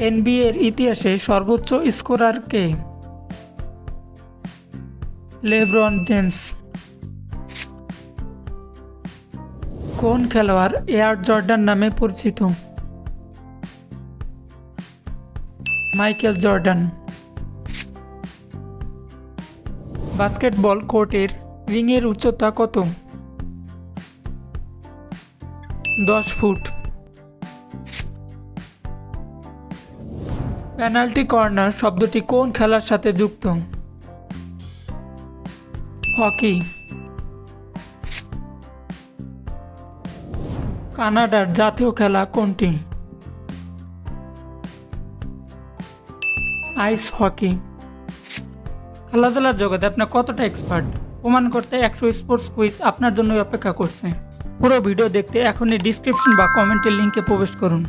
এনবিএর ইতিহাসে সর্বোচ্চ স্কোরার কে? LeBron James. কোন খেলোয়াড় এয়ার জর্ডান নামে পরিচিত? Michael Jordan. বাস্কেটবল কোর্টের রিংয়ের উচ্চতা কত? দশ ফুট। পেনাল্টি কর্নার শব্দটি কোন খেলার সাথে যুক্ত? হকি। কানাডার জাতীয় খেলা কোনটি? Ice hockey. খেলাধুলার জগতে আপনার কতটা এক্সপার্ট প্রমাণ করতে একশো স্পোর্টস কুইজ আপনার জন্য অপেক্ষা করছে। পুরো ভিডিও দেখতে এখনই ডিসক্রিপশন বা কমেন্টের লিঙ্কে প্রবেশ করুন।